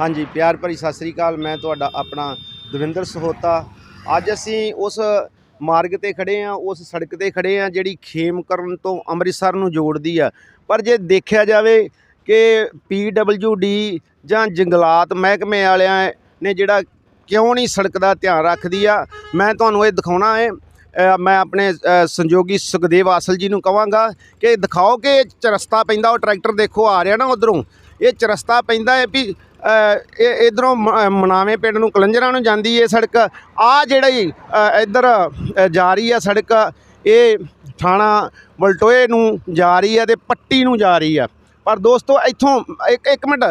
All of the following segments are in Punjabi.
ਹਾਂਜੀ ਪਿਆਰ ਭਰੀ ਸਤਿ ਸ੍ਰੀ ਅਕਾਲ। ਮੈਂ ਤੁਹਾਡਾ ਆਪਣਾ ਦਵਿੰਦਰ ਸਹੋਤਾ। ਅੱਜ ਅਸੀਂ ਉਸ ਮਾਰਗ ਤੇ ਖੜੇ ਆ ਉਸ ਸੜਕ ਤੇ ਖੜੇ ਆ ਜਿਹੜੀ ਖੇਮਕਰਨ ਤੋਂ ਅੰਮ੍ਰਿਤਸਰ ਨੂੰ ਜੋੜਦੀ ਆ। ਪਰ ਜੇ ਦੇਖਿਆ ਜਾਵੇ ਕਿ ਡੀ ਜਾਂ ਜੰਗਲਾਤ ਮਹਿਕਮੇ ਵਾਲਿਆਂ ਨੇ ਜਿਹੜਾ ਕਿਉਂ ਨਹੀਂ ਸੜਕ ਦਾ ਧਿਆਨ ਰੱਖਦੀ ਆ ਮੈਂ ਤੁਹਾਨੂੰ ਇਹ ਦਿਖਾਉਣਾ ਹੈ ਮੈਂ ਆਪਣੇ ਅ, ਸੰਯੋਗੀ ਸੁਖਦੇਵ ਆਸਲ ਜੀ ਨੂੰ ਕਵਾਂਗਾ ਕਿ ਦਿਖਾਓ ਕਿ ਇਹ ਚਰਸਤਾ ਪੈਂਦਾ ਉਹ ਟਰੈਕਟਰ ਦੇਖੋ ਆ ਰਿਹਾ ਨਾ ਉਧਰੋਂ। ਇਹ ਚਰਸਤਾ ਪੈਂਦਾ ਹੈ ਵੀ ਇਹ ਇਧਰੋਂ ਮਨਾਵੇਂ ਪਿੰਡ ਨੂੰ ਕਲੰਜਰਾਂ ਨੂੰ ਜਾਂਦੀ ਇਹ ਸੜਕ। ਆ ਜਿਹੜੀ ਅ, ਇੱਧਰ ਜਾ ਰਹੀ ਆ ਸੜਕ ਇਹ ਥਾਣਾ ਵਲਟੋਏ ਨੂੰ ਜਾ ਰਹੀ ਆ ਤੇ ਪੱਟੀ ਨੂੰ ਜਾ ਰਹੀ ਆ। ਪਰ ਦੋਸਤੋ ਇੱਥੋਂ ਇੱਕ ਇੱਕ ਮਿੰਟ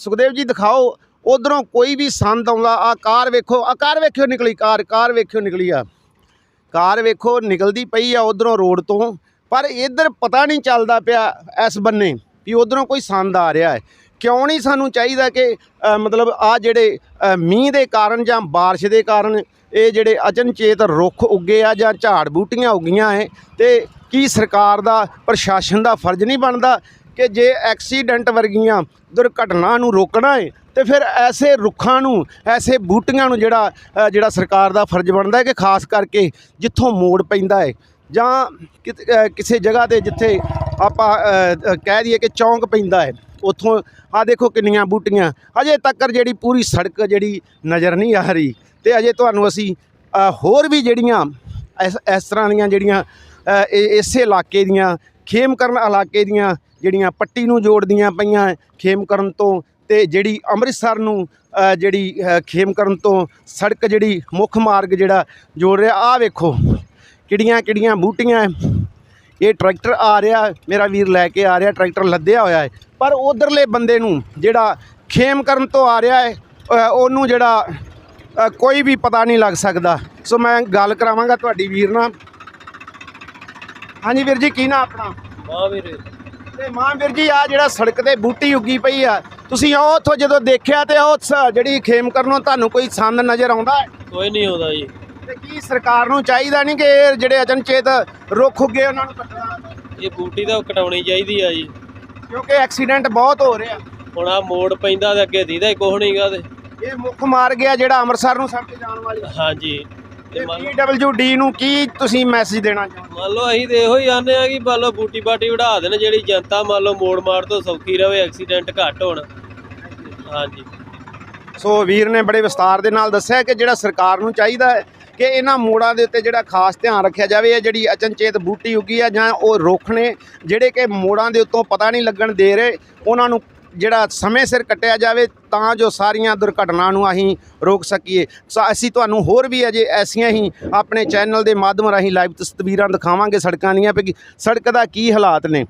ਸੁਖਦੇਵ ਜੀ ਦਿਖਾਓ ਉਧਰੋਂ ਕੋਈ ਵੀ ਸੰਦ ਆਉਂਦਾ ਆ ਕਾਰ ਵੇਖੋ ਆ ਕਾਰ ਵੇਖਿਓ ਨਿਕਲੀ ਕਾਰ ਕਾਰ ਵੇਖਿਓ ਨਿਕਲੀ ਆ। ਕਾਰ ਵੇਖੋ ਨਿਕਲਦੀ ਪਈ ਆ ਉਧਰੋਂ ਰੋਡ ਤੋਂ ਪਰ ਇੱਧਰ ਪਤਾ ਨਹੀਂ ਚੱਲਦਾ ਪਿਆ ਇਸ ਬੰਨੇ ਵੀ ਉਧਰੋਂ ਕੋਈ ਸੰਦ ਆ ਰਿਹਾ ਹੈ। ਕਿਉਂ ਨਹੀਂ ਸਾਨੂੰ ਚਾਹੀਦਾ ਕਿ ਮਤਲਬ ਆ ਜਿਹੜੇ ਮੀਂਹ ਦੇ ਕਾਰਨ ਜਾਂ ਬਾਰਿਸ਼ ਦੇ ਕਾਰਨ ਇਹ ਜਿਹੜੇ ਅਚਨਚੇਤ ਰੁੱਖ ਉੱਗੇ ਆ ਜਾਂ ਝਾੜ ਬੂਟੀਆਂ ਉੱਗੀਆਂ ਹੈ ਤੇ ਕੀ ਸਰਕਾਰ ਦਾ, ਪ੍ਰਸ਼ਾਸਨ ਦਾ ਫਰਜ਼ ਨਹੀਂ ਬਣਦਾ ਕਿ ਜੇ ਐਕਸੀਡੈਂਟ ਵਰਗੀਆਂ ਦੁਰਘਟਨਾ ਨੂੰ ਰੋਕਣਾ ਹੈ ਤੇ ਫਿਰ ਐਸੇ ਰੁੱਖਾਂ ਨੂੰ, ਐਸੇ ਬੂਟੀਆਂ ਨੂੰ ਜਿਹੜਾ ਜਿਹੜਾ ਸਰਕਾਰ ਦਾ ਫਰਜ਼ ਬਣਦਾ ਹੈ ਕਿ ਖਾਸ ਕਰਕੇ ਜਿੱਥੋਂ ਮੋੜ ਪੈਂਦਾ ਹੈ ਜਾਂ ਕਿਤ- ਕਿਸੇ ਜਗ੍ਹਾ ਤੇ ਜਿੱਥੇ ਆਪਾਂ ਕਹਿ ਦਈਏ ਕਿ ਚੌਂਕ ਪੈਂਦਾ ਹੈ ਉੱਥੋਂ ਆ ਦੇਖੋ ਕਿੰਨੀਆਂ ਬੂਟੀਆਂ। ਅਜੇ ਤੱਕ ਜਿਹੜੀ ਪੂਰੀ ਸੜਕ ਜਿਹੜੀ ਨਜ਼ਰ ਨਹੀਂ ਆ ਰਹੀ ਤੇ ਅਜੇ ਤੁਹਾਨੂੰ ਅਸੀਂ ਹੋਰ ਵੀ ਜਿਹੜੀਆਂ ਇਸ ਇਸ ਤਰ੍ਹਾਂ ਦੀਆਂ ਜਿਹੜੀਆਂ ਇਸੇ ਇਲਾਕੇ ਦੀਆਂ, ਖੇਮਕਰਨ ਇਲਾਕੇ ਦੀਆਂ ਜਿਹੜੀਆਂ ਪੱਟੀ ਨੂੰ ਜੋੜਦੀਆਂ ਪਈਆਂ ਖੇਮਕਰਨ ਤੋਂ ਤੇ ਜਿਹੜੀ ਅੰਮ੍ਰਿਤਸਰ ਨੂੰ ਜਿਹੜੀ ਖੇਮਕਰਨ ਤੋਂ ਸੜਕ ਜਿਹੜੀ ਮੁੱਖ ਮਾਰਗ ਜਿਹੜਾ ਜੋੜ ਰਿਹਾ ਆ ਵੇਖੋ ਕਿਹੜੀਆਂ ਕਿਹੜੀਆਂ ਬੂਟੀਆਂ ਇਹ ਟਰੈਕਟਰ ਆ ਰਿਹਾ ਮੇਰਾ ਵੀਰ ਲੈ ਕੇ ਆ ਰਿਹਾ ਟਰੈਕਟਰ ਲੱਦਿਆ ਹੋਇਆ ਹੈ। ਪਰ ਉਧਰਲੇ ਬੰਦੇ ਨੂੰ ਜਿਹੜਾ ਖੇਮਕਰਨ ਤੋਂ ਆ ਰਿਹਾ ਹੈ ਉਹਨੂੰ ਜਿਹੜਾ ਕੋਈ ਵੀ ਪਤਾ ਨਹੀਂ ਲੱਗ ਸਕਦਾ। ਸੋ ਮੈਂ ਗੱਲ ਕਰਾਵਾਂਗਾ ਤੁਹਾਡੀ ਵੀਰ ਨਾਲ। ਹਾਂਜੀ ਵੀਰ ਜੀ ਕੀ ਨਾ ਆਪਣਾ? ਹਾਂ ਵੀਰੇ ਤੇ ਮਾਂ ਵੀਰ ਜੀ ਆ ਜਿਹੜਾ ਸੜਕ ਤੇ ਬੂਟੀ ਉੱਗੀ ਪਈ ਆ ਤੁਸੀਂ ਉੱਥੋਂ ਜਦੋਂ ਦੇਖਿਆ ਤੇ ਉਹ ਜਿਹੜੀ ਖੇਮ ਕਰਨੋਂ ਤੁਹਾਨੂੰ ਕੋਈ ਸੰਦ ਨਜ਼ਰ ਆਉਂਦਾ? ਕੋਈ ਨਹੀਂ ਆਉਂਦਾ ਜੀ। ਤੇ ਕੀ ਸਰਕਾਰ ਨੂੰ ਚਾਹੀਦਾ ਨਹੀਂ ਕਿ ਇਹ ਜਿਹੜੇ ਅਚਨਚੇਤ ਰੁੱਖ ਉੱਗੇ ਉਹਨਾਂ ਨੂੰ ਕੱਟਣਾ? ਇਹ ਬੂਟੀ ਤਾਂ ਕਟਾਉਣੀ ਚਾਹੀਦੀ ਆ ਜੀ। ਕਿਉਂਕਿ ਐਕਸੀਡੈਂਟ ਬਹੁਤ ਹੋ ਰਿਹਾ। ਹੁਣ ਆ ਮੋੜ ਪੈਂਦਾ ਤੇ ਅੱਗੇ ਦੀਦਾ ਹੀ ਕੁਛ ਨਹੀਂਗਾ ਤੇ। ਇਹ ਮੁੱਖ ਮਾਰਗ ਆ ਜਿਹੜਾ ਅੰਮ੍ਰਿਤਸਰ ਨੂੰ ਸੜਕ ਜਾਣ ਵਾਲੀ। ਹਾਂਜੀ। ਤੇ ਮੰਨ ਲਓ- ਨੂੰ ਕੀ ਤੁਸੀਂ ਮੈਸੇਜ ਦੇਣਾ ਚਾਹੁੰਦੇ ਮੰਨ ਲਓ ਅਸੀਂ ਤੇ ਇਹੋ ਹੀ ਆਨੇ ਆ ਕਿ ਮੰਨ ਲਓ ਬੂਟੀ ਬਾਟੀ ਵੜਾ ਦੇਣ ਜਿਹੜੀ ਜਨਤਾ ਮੰਨ ਲਓ ਮੋੜ ਮਾਰ ਤੋਂ ਸੌਖੀ ਰਵੇ ਐਕਸੀਡੈਂਟ ਘੱਟ ਹੋਣ। ਹਾਂਜੀ। ਸੋ ਵੀਰ ਨੇ ਬੜੇ ਵਿਸਤਾਰ ਦੇ ਨਾਲ ਦੱਸਿਆ ਕਿ ਜਿਹੜਾ ਸਰਕਾਰ ਨੂੰ ਚਾਹੀਦਾ ਹੈ ਕਿ ਇਹਨਾਂ ਮੋੜਾਂ ਦੇ ਉੱਤੇ ਜਿਹੜਾ ਖਾਸ ਧਿਆਨ ਰੱਖਿਆ ਜਾਵੇ, ਇਹ ਜਿਹੜੀ ਅਚਨਚੇਤ ਬੂਟੀ ਉੱਗੀ ਆ ਜਾਂ ਉਹ ਰੁੱਖ ਨੇ ਜਿਹੜੇ ਕਿ ਮੋੜਾਂ ਦੇ ਉੱਤੋਂ ਪਤਾ ਨਹੀਂ ਲੱਗਣ ਦੇ ਰਹੇ, ਉਹਨਾਂ ਨੂੰ ਜਿਹੜਾ ਸਮੇਂ ਸਿਰ ਕੱਟਿਆ ਜਾਵੇ ਤਾਂ ਜੋ ਸਾਰੀਆਂ ਦੁਰਘਟਨਾ ਨੂੰ ਅਸੀਂ ਰੋਕ ਸਕੀਏ। ਸੋ, ਅਸੀਂ ਤੁਹਾਨੂੰ ਹੋਰ ਵੀ ਅਜੇ ਐਸੀਆਂ ਹੀ ਆਪਣੇ ਚੈਨਲ ਦੇ ਮਾਧਿਅਮ ਰਾਹੀਂ ਲਾਈਵ ਤਸਵੀਰਾਂ ਦਿਖਾਵਾਂਗੇ ਸੜਕਾਂ ਦੀਆਂ, ਵੀ ਸੜਕ ਦਾ ਕੀ ਹਾਲਾਤ ਨੇ।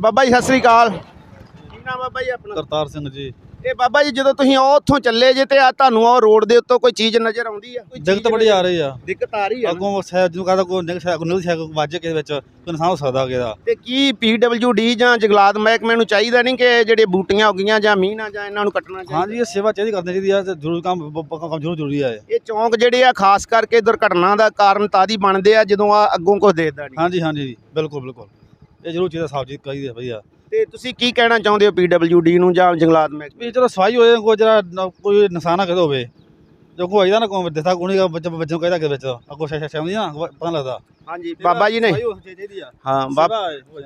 ਬਾਬਾ ਜੀ, ਸਤਿ ਸ੍ਰੀ ਅਕਾਲ। ਕੀ ਨਾਮ ਬਾਬਾ ਜੀ ਆਪਣਾ? ਕਰਤਾਰ ਸਿੰਘ ਜੀ। ਇਹ ਬਾਬਾ ਜੀ ਜਦੋਂ ਤੁਸੀਂ ਉਹ ਉੱਥੋਂ ਚੱਲੇ ਜੇ ਤੇ ਆ ਤੁਹਾਨੂੰ ਉਹ ਰੋਡ ਦੇ ਉੱਤੋਂ ਕੋਈ ਚੀਜ਼ ਨਜ਼ਰ ਆਉਂਦੀ ਆ? ਕੋਈ ਦਿੱਕਤ ਬੜੀ ਆ ਰਹੀ ਆ। ਦਿੱਕਤ ਆ ਰਹੀ ਆ ਨਾ? ਅੱਗੋਂ ਸ਼ਾਇਦ ਜਿਹਨੂੰ ਕਹਦਾ ਕੋਈ ਨਿਕ ਸ਼ਾਇਦ ਨਿਕ ਸ਼ਾਇਦ ਵੱਜ ਕੇ ਵਿੱਚ ਕੋਈ ਨੁਕਸਾਨ ਹੋ ਸਕਦਾ ਕਿਦਾ ਤੇ ਕੀ ਡੀ ਜਾਂ ਜੰਗਲਾਤ ਮਹਿਕਮੇ ਨੂੰ ਚਾਹੀਦਾ ਨਹੀਂ ਕਿ ਜਿਹੜੇ ਬੂਟੀਆਂ ਹੋ ਗਈਆਂ ਜਾਂ ਮੀਂਹ ਨਾ ਜਾਂ ਇਹਨਾਂ ਨੂੰ ਕੱਟਣਾ ਚਾਹੀਦਾ? ਹਾਂਜੀ ਇਹ ਸੇਵਾ ਚਾਹੀਦੀ ਕਰਨੀ ਚਾਹੀਦੀ ਆ ਤੇ ਜ਼ਰੂਰ ਕੰਮ ਕੰਮ ਜ਼ਰੂਰ ਜ਼ਰੂਰੀ ਆ ਇਹ। ਚੌਂਕ ਜਿਹੜੇ ਆ ਖਾਸ ਕਰਕੇ ਦੁਰਘਟਨਾ ਦਾ ਕਾਰਨ ਤਾਦੀ ਬਣਦੇ ਆ ਜਦੋਂ ਆ ਅੱਗੋਂ ਕੁਝ ਦੇਖਦਾ ਨਹੀਂ। ਹਾਂਜੀ ਹਾਂਜੀ ਬਿਲਕੁਲ ਬਿਲਕੁਲ। ਇਹ ਜ਼ਰੂਰ ਚਾਹੀਦਾ ਸਾਫ਼ ਜੀ ਆ ਵਧੀਆ। ਤੇ ਤੁਸੀਂ ਕੀ ਕਹਿਣਾ ਚਾਹੁੰਦੇ ਹੋ ਡੀ ਨੂੰ ਜਾਂ ਜੰਗਲਾਤ ਮਹਿਕਮੇ ਵੀ ਚਲੋ ਸਫ਼ਾਈ ਹੋਏ ਕੋਈ ਜਿਹੜਾ ਕੋਈ ਨੁਕਸਾਨ ਨਾ ਕਦੇ ਹੋਵੇ। ਜੋ ਕੋਈ ਨਾ ਕੋਈ ਦਿਸਦਾ ਕੋਈ ਨਹੀਂ ਬੱਚੇ ਬੱਚੇ ਨੂੰ ਕਹਿੰਦਾ ਕਿ ਵਿੱਚ। ਅੱਗੋਂ ਸ਼ਾਇਦ ਸ਼ਾਇਦ ਆਉਂਦੀ ਨਾ ਪਤਾ ਲੱਗਦਾ। ਹਾਂਜੀ ਬਾਬਾ ਜੀ ਨੇ। ਹਾਂ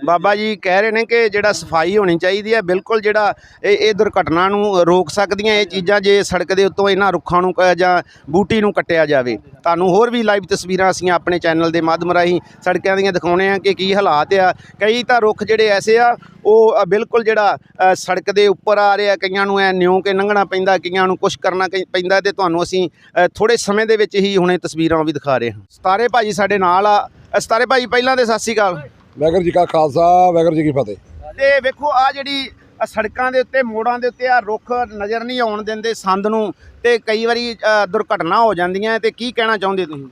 ਬਾਬਾ ਜੀ ਕਹਿ ਰਹੇ ਨੇ ਕਿ ਜਿਹੜਾ ਸਫ਼ਾਈ ਹੋਣੀ ਚਾਹੀਦੀ ਹੈ ਬਿਲਕੁਲ ਜਿਹੜਾ ਇਹ ਇਹ ਦੁਰਘਟਨਾ ਨੂੰ ਰੋਕ ਸਕਦੀਆਂ ਇਹ ਚੀਜ਼ਾਂ ਜੇ ਸੜਕ ਦੇ ਉੱਤੋਂ ਇਹਨਾਂ ਰੁੱਖਾਂ ਨੂੰ ਜਾਂ ਬੂਟੀ ਨੂੰ ਕੱਟਿਆ ਜਾਵੇ। ਤੁਹਾਨੂੰ ਹੋਰ ਵੀ ਲਾਈਵ ਤਸਵੀਰਾਂ ਅਸੀਂ ਆਪਣੇ ਚੈਨਲ ਦੇ ਮਾਧਿਅਮ ਰਾਹੀਂ ਸੜਕਾਂ ਦੀਆਂ ਦਿਖਾਉਣੇ ਆ ਕਿ ਕੀ ਹਾਲਾਤ ਆ। ਕਈ ਤਾਂ ਰੁੱਖ ਜਿਹੜੇ ਐਸੇ ਆ ਉਹ ਬਿਲਕੁਲ ਜਿਹੜਾ ਸੜਕ ਦੇ ਉੱਪਰ ਆ ਰਹੇ ਕਈਆਂ ਨੂੰ ਐ ਨਿਉ ਕੇ ਲੰਘਣਾ ਪੈਂਦਾ ਕਈਆਂ ਨੂੰ ਕੁਝ ਕਰਨਾ ਪੈਂਦਾ ਤੇ ਤੁਹਾਨੂੰ ਅਸੀਂ ਥੋੜੇ ਸਮੇਂ ਦੇ ਵਿੱਚ ਹੀ ਹੁਣੇ ਤਸਵੀਰਾਂ ਵੀ ਦਿਖਾ ਰਹੇ ਹਾਂ। ਸਤਾਰੇ ਭਾਜੀ ਸਾਡੇ ਨਾਲ ਆ। ਸਤਾਰੇ ਭਾਜੀ ਪਹਿਲਾਂ ਤੇ ਸਤਿ ਸ਼੍ਰੀ ਅਕਾਲ। ਵਾਹਿਗੁਰੂ ਜੀ ਕਾ ਖਾਲਸਾ ਵਾਹਿਗੁਰੂ ਜੀ ਕੀ ਫਤਿਹ। ਤੇ ਵੇਖੋ ਆ ਜਿਹੜੀ ਸੜਕਾਂ ਦੇ ਉੱਤੇ ਮੋੜਾਂ ਦੇ ਉੱਤੇ ਆ ਰੁੱਖ ਨਜ਼ਰ ਨਹੀਂ ਆਉਣ ਦਿੰਦੇ ਸੰਦ ਨੂੰ ਤੇ ਕਈ ਵਾਰੀ ਦੁਰਘਟਨਾ ਹੋ ਜਾਂਦੀਆਂ ਤੇ ਕੀ ਕਹਿਣਾ ਚਾਹੁੰਦੇ ਤੁਸੀਂ?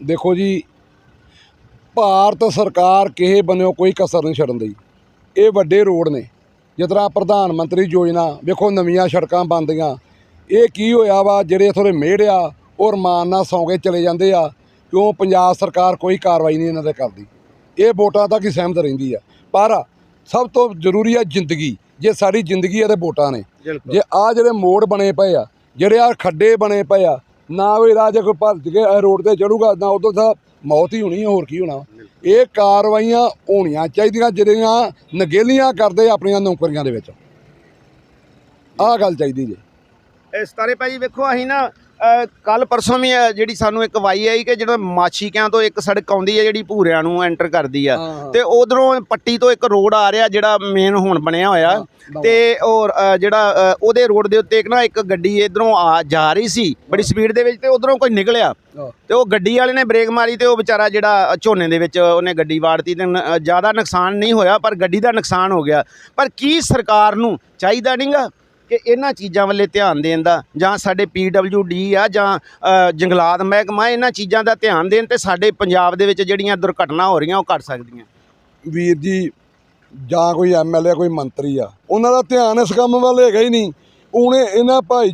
ਦੇਖੋ ਜੀ ਭਾਰਤ ਸਰਕਾਰ ਕਿਸੇ ਬੰਨਿਓ ਕੋਈ ਕਸਰ ਨਹੀਂ ਛੱਡਣ ਦੀ। ਇਹ ਵੱਡੇ ਰੋਡ ਨੇ। ਜਿਸ ਤਰ੍ਹਾਂ ਪ੍ਰਧਾਨ ਮੰਤਰੀ ਯੋਜਨਾ ਵੇਖੋ ਨਵੀਆਂ ਸੜਕਾਂ ਬਣਦੀਆਂ। ਇਹ ਕੀ ਹੋਇਆ ਵਾ? ਜਿਹੜੇ ਥੋੜੇ ਮੇੜ ਆ ਉਹ ਰਮਾਨ ਨਾਲ ਸੌਂ ਕੇ ਚਲੇ ਜਾਂਦੇ ਆ। ਕਿਉਂ? ਪੰਜਾਬ ਸਰਕਾਰ ਕੋਈ ਕਾਰਵਾਈ ਨਹੀਂ ਇਹਨਾਂ ਤੇ ਕਰਦੀ। ਇਹ ਵੋਟਾਂ ਤੱਕ ਹੀ ਸਹਿਮਤ ਰਹਿੰਦੀ ਆ। ਪਰ ਸਭ ਤੋਂ ਜ਼ਰੂਰੀ ਆ ਜ਼ਿੰਦਗੀ। ਜੇ ਸਾਡੀ ਜ਼ਿੰਦਗੀ ਆ ਤੇ ਵੋਟਾਂ ਨੇ। ਜੇ ਆ ਜਿਹੜੇ ਮੋੜ ਬਣੇ ਪਏ ਆ ਜਿਹੜੇ ਆ ਖੱਡੇ ਬਣੇ ਪਏ ਆ ਨਾ ਕੋਈ ਰਾਜ ਕੋਈ ਭੱਜ ਕੇ ਰੋਡ ਤੇ ਚੜੂਗਾ ਨਾ ਉਦੋਂ ਤਾਂ ਮੌਤ ਹੀ ਹੋਣੀ ਹੋਰ ਕੀ ਹੋਣਾ? ਇਹ ਕਾਰਵਾਈਆਂ ਹੋਣੀਆਂ ਚਾਹੀਦੀਆਂ ਜਿਹੜੀਆਂ ਨਗੇਲੀਆਂ ਕਰਦੇ ਆਪਣੀਆਂ ਨੌਕਰੀਆਂ ਦੇ ਵਿੱਚ। ਆਹ ਗੱਲ ਚਾਹੀਦੀ ਜੀ। ਇਸ ਤਾਰੇ ਭਾਜੀ ਵੇਖੋ, ਅਸੀਂ ਨਾ ਕੱਲ ਪਰਸੋਂ ਵੀ ਜਿਹੜੀ ਸਾਨੂੰ ਇੱਕ ਵਾਈ ਆਈ ਕਿ ਜਿਹੜਾ ਮਾਛੀਕਿਆਂ ਤੋਂ ਇੱਕ ਸੜਕ ਆਉਂਦੀ ਹੈ ਜਿਹੜੀ ਭੂਰਿਆਂ ਨੂੰ ਐਂਟਰ ਕਰਦੀ ਆ। ਤੇ ਉਧਰੋਂ ਪੱਟੀ ਤੋਂ ਇੱਕ ਰੋਡ ਆ ਰਿਹਾ ਜਿਹੜਾ ਮੇਨ ਹੁਣ ਬਣਿਆ ਹੋਇਆ। ਤੇ ਔਰ ਜਿਹੜਾ ਉਹਦੇ ਰੋਡ ਦੇ ਉੱਤੇ ਇੱਕ ਨਾ ਇੱਕ ਗੱਡੀ ਇਧਰੋਂ ਆ ਜਾ ਰਹੀ ਸੀ ਬੜੀ ਸਪੀਡ ਦੇ ਵਿੱਚ ਤੇ ਉਧਰੋਂ ਕੋਈ ਨਿਕਲਿਆ। ਤੇ ਉਹ ਗੱਡੀ ਵਾਲੇ ਨੇ ਬ੍ਰੇਕ ਮਾਰੀ ਤੇ ਉਹ ਵਿਚਾਰਾ ਜਿਹੜਾ ਝੋਨੇ ਦੇ ਵਿੱਚ ਉਹਨੇ ਗੱਡੀ ਵਾੜਤੀ ਤੇ ਜ਼ਿਆਦਾ ਨੁਕਸਾਨ ਨਹੀਂ ਹੋਇਆ ਪਰ ਗੱਡੀ ਦਾ ਨੁਕਸਾਨ ਹੋ ਗਿਆ। ਪਰ ਕੀ ਸਰਕਾਰ ਨੂੰ ਚਾਹੀਦਾ ਨਹੀਂਗਾ ਕਿ ਇਹਨਾਂ ਚੀਜ਼ਾਂ ਵੱਲੇ ਧਿਆਨ ਦੇਣ ਦਾ, ਜਾਂ ਸਾਡੇ ਡੀ ਆ, ਜਾਂ ਜੰਗਲਾਤ ਮਹਿਕਮਾ, ਇਹਨਾਂ ਚੀਜ਼ਾਂ ਦਾ ਧਿਆਨ ਦੇਣ ਤੇ ਸਾਡੇ ਪੰਜਾਬ ਦੇ ਵਿੱਚ ਜਿਹੜੀਆਂ ਦੁਰਘਟਨਾ ਹੋ ਰਹੀਆਂ ਉਹ ਘਟ ਸਕਦੀਆਂ। ਵੀਰ ਜੀ, ਜਾਂ ਕੋਈ ਐਮਐਲਏ ਕੋਈ ਮੰਤਰੀ ਆ, ਉਹਨਾਂ ਦਾ ਧਿਆਨ ਇਸ ਕੰਮ ਵੱਲ ਹੈਗਾ ਹੀ ਨਹੀਂ। ਉਹਨੇ ਇਹਨਾਂ ਭਾਈ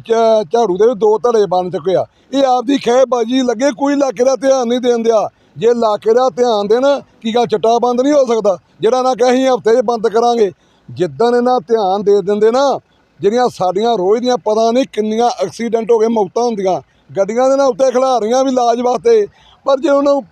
ਝਾੜੂ ਦੇ ਵੀ ਦੋ ਧੜੇ ਬਣ ਚੁੱਕੇ ਆ। ਇਹ ਆਪਦੀ ਖਹਿਬਾਜੀ ਲੱਗੇ, ਕੋਈ ਇਲਾਕੇ ਦਾ ਧਿਆਨ ਨਹੀਂ ਦੇਣ ਦਿਆ। ਜੇ ਇਲਾਕੇ ਦਾ ਧਿਆਨ ਦੇਣ, ਕੀ ਗੱਲ ਚਟਾ ਬੰਦ ਨਹੀਂ ਹੋ ਸਕਦਾ? ਜਿਹੜਾ ਨਾ ਕਹੀਂ ਹਫ਼ਤੇ 'ਚ ਬੰਦ ਕਰਾਂਗੇ। ਜਿੱਦਣ ਇਹਨਾਂ ਧਿਆਨ ਦੇ ਦਿੰਦੇ ਨਾ ਜਿਹੜੀਆਂ ਸਾਡੀਆਂ ਰੋਜ਼ ਦੀਆਂ ਪਤਾ ਨਹੀਂ ਕਿੰਨੀਆਂ ਐਕਸੀਡੈਂਟ ਹੋ ਗਏ ਮੌਤਾਂ ਹੁੰਦੀਆਂ। ਗੱਡੀਆਂ ਦੇ ਨਾਲ ਉੱਤੇ ਖਿਲਾ ਰਹੀਆਂ ਵੀ ਇਲਾਜ ਵਾਸਤੇ। ਪਰ ਜੇ ਉਹਨਾਂ ਨੂੰ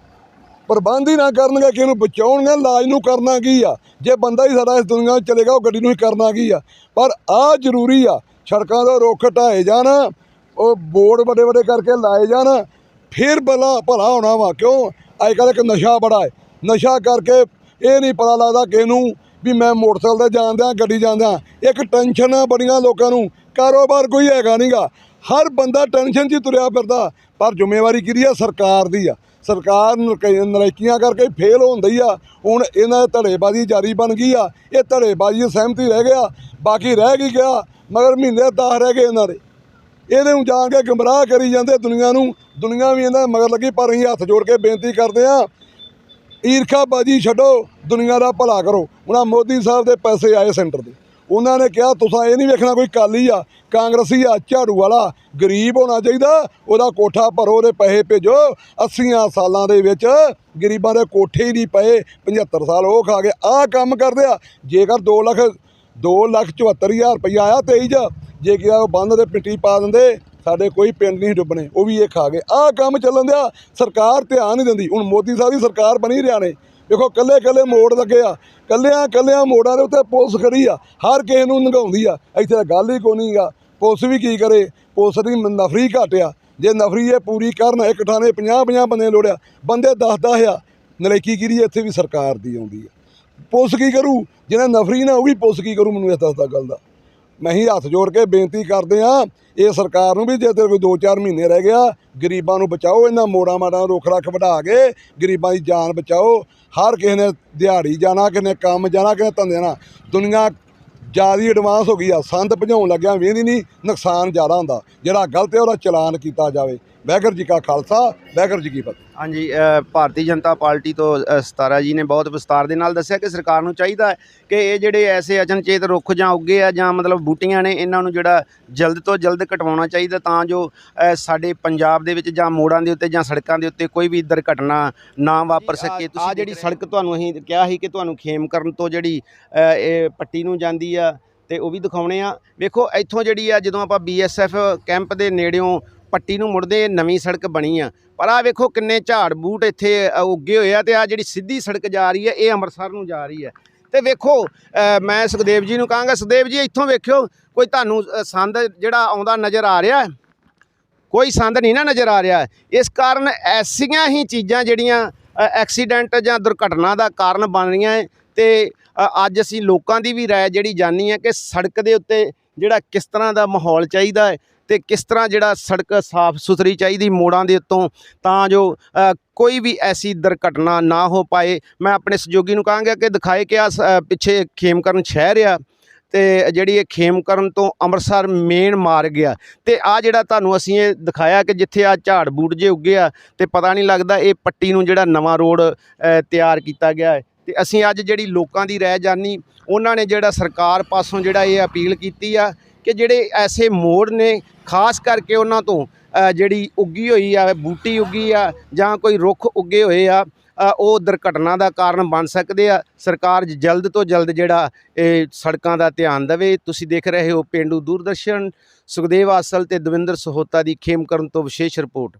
ਪ੍ਰਬੰਧ ਹੀ ਨਾ ਕਰਨਗੇ, ਕਿ ਇਹਨੂੰ ਬਚਾਉਣਗੇ, ਇਲਾਜ ਨੂੰ ਕਰਨਾ ਕੀ ਆ? ਜੇ ਬੰਦਾ ਹੀ ਸਾਡਾ ਇਸ ਦੁਨੀਆ 'ਚ ਚਲੇਗਾ ਉਹ ਗੱਡੀ ਨੂੰ ਹੀ ਕਰਨਾ ਕੀ ਆ? ਪਰ ਆ ਜ਼ਰੂਰੀ ਆ, ਸੜਕਾਂ ਦਾ ਰੁੱਖ ਢਾਏ ਜਾਣ, ਉਹ ਬੋਰਡ ਵੱਡੇ ਵੱਡੇ ਕਰਕੇ ਲਾਏ ਜਾਣ, ਫਿਰ ਭਲਾ ਭਲਾ ਹੋਣਾ ਵਾ। ਕਿਉਂ? ਅੱਜ ਕੱਲ੍ਹ ਇੱਕ ਨਸ਼ਾ ਬੜਾ ਹੈ। ਨਸ਼ਾ ਕਰਕੇ ਇਹ ਨਹੀਂ ਪਤਾ ਲੱਗਦਾ ਕਿ ਇਹਨੂੰ ਵੀ ਮੈਂ ਮੋਟਰਸਾਈਕਲ ਤੇ ਜਾਂਦਿਆਂ, ਗੱਡੀ ਜਾਂਦਿਆਂ, ਇੱਕ ਟੈਨਸ਼ਨ ਆ ਬੜੀਆਂ ਲੋਕਾਂ ਨੂੰ, ਕਾਰੋਬਾਰ ਕੋਈ ਹੈਗਾ ਨਹੀਂਗਾ ਹਰ ਬੰਦਾ ਟੈਨਸ਼ਨ 'ਚ ਹੀ ਤੁਰਿਆ ਫਿਰਦਾ, ਪਰ ਜ਼ਿੰਮੇਵਾਰੀ ਕਿਹਦੀ ਆ? ਸਰਕਾਰ ਦੀ ਆ। ਸਰਕਾਰ ਨਲਾਇਕੀਆਂ ਕਰਕੇ ਫੇਲ ਹੁੰਦੀ ਆ। ਹੁਣ ਇਹਨਾਂ ਦੇ ਧੜੇਬਾਜ਼ੀ ਜਾਰੀ ਬਣ ਗਈ ਆ। ਇਹ ਧੜੇਬਾਜ਼ੀ ਸਹਿਮਤੀ ਰਹਿ ਗਿਆ, ਬਾਕੀ ਰਹਿ ਕੀ ਗਿਆ ਮਗਰ ਮਹੀਨੇ 10 ਰਹਿ ਗਏ ਇਹਨਾਂ ਦੇ। ਇਹਦੇ ਨੂੰ ਜਾਣ ਕੇ ਗਮਰਾਹ ਕਰੀ ਜਾਂਦੇ ਦੁਨੀਆ ਨੂੰ। ਦੁਨੀਆ ਵੀ ਇਹਨਾਂ ਮਗਰ ਲੱਗੀ, ਪਰ ਅਸੀਂ ਹੱਥ ਜੋੜ ਕੇ ਬੇਨਤੀ ਕਰਦੇ ਆ ਈਰਖਾਬਾਜੀ ਛੱਡੋ, ਦੁਨੀਆ ਦਾ ਭਲਾ ਕਰੋ। ਉਹਨਾਂ ਮੋਦੀ ਸਾਹਿਬ ਦੇ ਪੈਸੇ ਆਏ ਸੈਂਟਰ ਦੇ। ਉਹਨਾਂ ਨੇ ਕਿਹਾ, ਤੁਸੀਂ ਇਹ ਨਹੀਂ ਵੇਖਣਾ ਕੋਈ ਕਾਲੀ ਆ, ਕਾਂਗਰਸੀ ਆ, ਝਾੜੂ ਵਾਲਾ, ਗਰੀਬ ਹੋਣਾ ਚਾਹੀਦਾ, ਉਹਦਾ ਕੋਠਾ ਭਰੋ, ਉਹਦੇ ਪੈਸੇ ਭੇਜੋ। 80 ਸਾਲਾਂ ਦੇ ਵਿੱਚ ਗਰੀਬਾਂ ਦੇ ਕੋਠੇ ਹੀ ਨਹੀਂ ਪਏ 75 ਸਾਲ ਉਹ ਖਾ ਗਏ, ਆਹ ਕੰਮ ਕਰਦੇ ਆ। ਜੇਕਰ 2 ਲੱਖ 2 ਲੱਖ 74 ਹਜ਼ਾਰ ਰੁਪਈਆ ਆਇਆ 23 ਚ, ਜੇ ਕਿ ਉਹ ਬੰਦ ਦੇ ਪਿੱਟੀ ਪਾ ਦਿੰਦੇ ਸਾਡੇ ਕੋਈ ਪਿੰਡ ਨਹੀਂ ਡੁੱਬਣੇ, ਉਹ ਵੀ ਇਹ ਖਾ ਗਏ। ਆਹ ਕੰਮ ਚੱਲਣ ਦਿਆ, ਸਰਕਾਰ ਧਿਆਨ ਨਹੀਂ ਦਿੰਦੀ। ਹੁਣ ਮੋਦੀ ਸਾਹਿਬ ਦੀ ਸਰਕਾਰ ਬਣੀ ਰਿਆ ਨੇ। ਵੇਖੋ ਕੱਲੇ ਕੱਲੇ ਮੋੜ ਲੱਗੇ ਆ। ਕੱਲਿਆਂ ਕੱਲਿਆਂ ਮੋੜਾਂ ਦੇ ਉੱਤੇ ਪੁਲਿਸ ਖੜੀ ਆ। ਹਰ ਕਿਸੇ ਨੂੰ ਨਗਾਉਂਦੀ ਆ। ਇੱਥੇ ਤਾਂ ਗੱਲ ਹੀ ਕੋਈ ਨਹੀਂਗਾ ਪੁਲਿਸ ਵੀ ਕੀ ਕਰੇ? ਪੁਲਿਸ ਦੀ ਨਫਰੀ ਘੱਟ ਆ। ਜੇ ਨਫਰੀ ਇਹ ਪੂਰੀ ਕਰਨ, ਇੱਕ ਥਾਣੇ 50 50 ਬੰਦੇ ਲੋੜਿਆ, ਬੰਦੇ 10 10 ਆ ਨਲਾਇਕੀ ਕਿਹਦੀ ਇੱਥੇ ਵੀ ਸਰਕਾਰ ਦੀ ਆਉਂਦੀ ਆ। ਪੁਲਿਸ ਕੀ ਕਰੂ? ਜਿਹਨੇ ਨਫਰੀ ਨਾ, ਉਹ ਵੀ ਪੁਲਿਸ ਕੀ ਕਰੂ? ਮੈਨੂੰ ਇਸ ਦੱਸਦਾ ਗੱਲ ਦਾ। ਮੈਂ ਹੀ ਹੱਥ ਜੋੜ ਕੇ ਬੇਨਤੀ ਕਰਦੇ ਆ ਇਹ ਸਰਕਾਰ ਨੂੰ ਵੀ ਜੇ ਤੇ ਕੋਈ 2-4 ਮਹੀਨੇ ਰਹਿ ਗਿਆ, ਗਰੀਬਾਂ ਨੂੰ ਬਚਾਓ, ਇਹਨਾਂ ਮੋੜਾਂ ਮਾੜਾਂ ਨੂੰ ਰੁੱਖ ਰੱਖ ਵਧਾ ਕੇ, ਗਰੀਬਾਂ ਦੀ ਜਾਨ ਬਚਾਓ, ਹਰ ਕਿਸੇ ਨੇ ਦਿਹਾੜੀ ਜਾਣਾ, ਕਿਸੇ ਨੇ ਕੰਮ ਜਾਣਾ, ਕਿਸੇ ਨੇ ਧੰਦੇ ਨਾਲ ਦੁਨੀਆ ਜ਼ਿਆਦਾ ਐਡਵਾਂਸ ਹੋ ਗਈ ਆ, ਸੰਦ ਭਜਾਉਣ ਲੱਗਿਆ ਵੇਂਦੀ ਨਹੀਂ, ਨੁਕਸਾਨ ਜ਼ਿਆਦਾ ਹੁੰਦਾ, ਜਿਹੜਾ ਗਲਤ ਹੈ ਉਹਦਾ ਚਲਾਨ ਕੀਤਾ ਜਾਵੇ। ਵਾਹਿਗੁਰੂ ਜੀ ਕਾ ਖਾਲਸਾ ਵਾਹਿਗੁਰੂ ਜੀ ਕੀ ਫਤਿਹ। ਹਾਂਜੀ ਭਾਰਤੀ ਜਨਤਾ ਪਾਰਟੀ ਤੋਂ ਸਤਾਰਾ ਜੀ ਨੇ ਬਹੁਤ ਵਿਸਤਾਰ ਦੇ ਨਾਲ ਦੱਸਿਆ ਕਿ ਸਰਕਾਰ ਨੂੰ ਚਾਹੀਦਾ ਹੈ ਕਿ ਇਹ ਜਿਹੜੇ ਐਸੇ ਅਚਨਚੇਤ ਰੁੱਖ ਜਾਂ ਉੱਗੇ ਆ ਜਾਂ ਮਤਲਬ ਬੂਟੀਆਂ ਨੇ ਇਹਨਾਂ ਨੂੰ ਜਿਹੜਾ ਜਲਦ ਤੋਂ ਜਲਦ ਕਟਵਾਉਣਾ ਚਾਹੀਦਾ ਤਾਂ ਜੋ ਸਾਡੇ ਪੰਜਾਬ ਦੇ ਵਿੱਚ ਜਾਂ ਮੋੜਾਂ ਦੇ ਉੱਤੇ ਜਾਂ ਸੜਕਾਂ ਦੇ ਉੱਤੇ ਕੋਈ ਵੀ ਦੁਰਘਟਨਾ ਨਾ ਵਾਪਰ ਸਕੇ। ਤੁਸੀਂ ਆ ਜਿਹੜੀ ਸੜਕ ਤੁਹਾਨੂੰ ਅਸੀਂ ਕਿਹਾ ਸੀ ਕਿ ਤੁਹਾਨੂੰ ਖੇਮ ਕਰਨ ਤੋਂ ਜਿਹੜੀ ਇਹ ਪੱਟੀ ਨੂੰ ਜਾਂਦੀ ਆ ਤੇ ਉਹ ਵੀ ਦਿਖਾਉਣੇ ਆ। ਵੇਖੋ ਇੱਥੋਂ ਜਿਹੜੀ ਆ ਜਦੋਂ ਆਪਾਂ ਬੀਐਸਐਫ ਕੈਂਪ ਦੇ ਨੇੜਿਓਂ ਪੱਟੀ ਨੂੰ ਮੁੜਦੇ ਨਵੀਂ ਸੜਕ ਬਣੀ ਆ। ਪਰ ਆ ਵੇਖੋ ਕਿੰਨੇ ਝਾੜ ਬੂਟ ਇੱਥੇ ਉੱਗੇ ਹੋਏ ਆ ਤੇ ਆ ਜਿਹੜੀ ਸਿੱਧੀ ਸੜਕ ਜਾ ਰਹੀ ਹੈ ਇਹ ਅੰਮ੍ਰਿਤਸਰ ਨੂੰ ਜਾ ਰਹੀ ਹੈ ਤੇ ਵੇਖੋ ਮੈਂ ਸੁਖਦੇਵ ਜੀ ਨੂੰ ਕਹਾਂਗਾ, ਸੁਖਦੇਵ ਜੀ, ਇੱਥੋਂ ਵੇਖਿਓ, ਕੋਈ ਤੁਹਾਨੂੰ ਸੰਦ ਜਿਹੜਾ ਆਉਂਦਾ ਨਜ਼ਰ ਆ ਰਿਹਾ, ਕੋਈ ਸੰਦ ਨਹੀਂ ਨਾ ਨਜ਼ਰ ਆ ਰਿਹਾ। ਇਸ ਕਾਰਨ ਐਸੀਆਂ ਹੀ ਚੀਜ਼ਾਂ ਜਿਹੜੀਆਂ ਐਕਸੀਡੈਂਟ ਜਾਂ ਦੁਰਘਟਨਾ ਦਾ ਕਾਰਨ ਬਣ ਰਹੀਆਂ ਹੈ ਤੇ ਅੱਜ ਅਸੀਂ ਲੋਕਾਂ ਦੀ ਵੀ ਰਾਏ ਜਿਹੜੀ ਜਾਣੀ ਹੈ ਕਿ ਸੜਕ ਦੇ ਉੱਤੇ ਜਿਹੜਾ ਕਿਸ ਤਰ੍ਹਾਂ ਦਾ ਮਾਹੌਲ ਚਾਹੀਦਾ ਹੈ ਤੇ ਕਿਸ ਤਰ੍ਹਾਂ ਜਿਹੜਾ ਸੜਕ ਸਾਫ਼ ਸੁਥਰੀ ਚਾਹੀਦੀ ਮੋੜਾਂ ਦੇ ਉੱਤੋਂ ਤਾਂ ਜੋ ਕੋਈ ਵੀ ਐਸੀ ਦੁਰਘਟਨਾ ਨਾ ਹੋ ਪਾਏ। ਮੈਂ ਆਪਣੇ ਸਹਿਯੋਗੀ ਨੂੰ ਕਹਾਂਗਾ ਕਿ ਦਿਖਾਏ ਕਿ ਆ ਪਿੱਛੇ ਖੇਮਕਰਨ ਸ਼ਹਿਰ ਆ ਤੇ ਜਿਹੜੀ ਇਹ ਖੇਮਕਰਨ ਤੋਂ ਅੰਮ੍ਰਿਤਸਰ ਮੇਨ ਮਾਰਗ ਆ। ਤੇ ਆ ਜਿਹੜਾ ਤੁਹਾਨੂੰ ਅਸੀਂ ਇਹ ਦਿਖਾਇਆ ਕਿ ਜਿੱਥੇ ਆ ਝਾੜ ਬੂਟ ਜੇ ਉੱਗੇ ਆ ਤੇ ਪਤਾ ਨਹੀਂ ਲੱਗਦਾ ਇਹ ਪੱਟੀ ਨੂੰ ਜਿਹੜਾ ਨਵਾਂ ਰੋਡ ਤਿਆਰ ਕੀਤਾ ਗਿਆ ਹੈ। ਤੇ ਅਸੀਂ ਅੱਜ ਜਿਹੜੀ ਲੋਕਾਂ ਦੀ ਰਹਿ ਜਾਨੀ, ਉਹਨਾਂ ਨੇ ਜਿਹੜਾ ਸਰਕਾਰ ਪਾਸੋਂ ਜਿਹੜਾ ਇਹ ਅਪੀਲ ਕੀਤੀ ਆ ਕਿ ਜਿਹੜੇ ਐਸੇ ਮੋੜ ਨੇ, ਖਾਸ ਕਰਕੇ ਉਹਨਾਂ ਤੋਂ ਜਿਹੜੀ ਉੱਗੀ ਹੋਈ ਆ, ਬੂਟੀ ਉੱਗੀ ਆ, ਜਾਂ ਕੋਈ ਰੁੱਖ ਉੱਗੇ ਹੋਏ ਆ ਉਹ ਦੁਰਘਟਨਾ ਦਾ ਕਾਰਨ ਬਣ ਸਕਦੇ ਆ। ਸਰਕਾਰ ਜਲਦ ਤੋਂ ਜਲਦ ਜਿਹੜਾ ਇਹ ਸੜਕਾਂ ਦਾ ਧਿਆਨ ਦੇਵੇ। ਤੁਸੀਂ ਦੇਖ ਰਹੇ ਹੋ ਪੇਂਡੂ ਦੂਰਦਰਸ਼ਨ, ਸੁਖਦੇਵ ਆਸਲ ਤੇ ਦਵਿੰਦਰ ਸਹੋਤਾ ਦੀ ਖੇਮਕਰਨ ਤੋਂ ਵਿਸ਼ੇਸ਼ ਰਿਪੋਰਟ।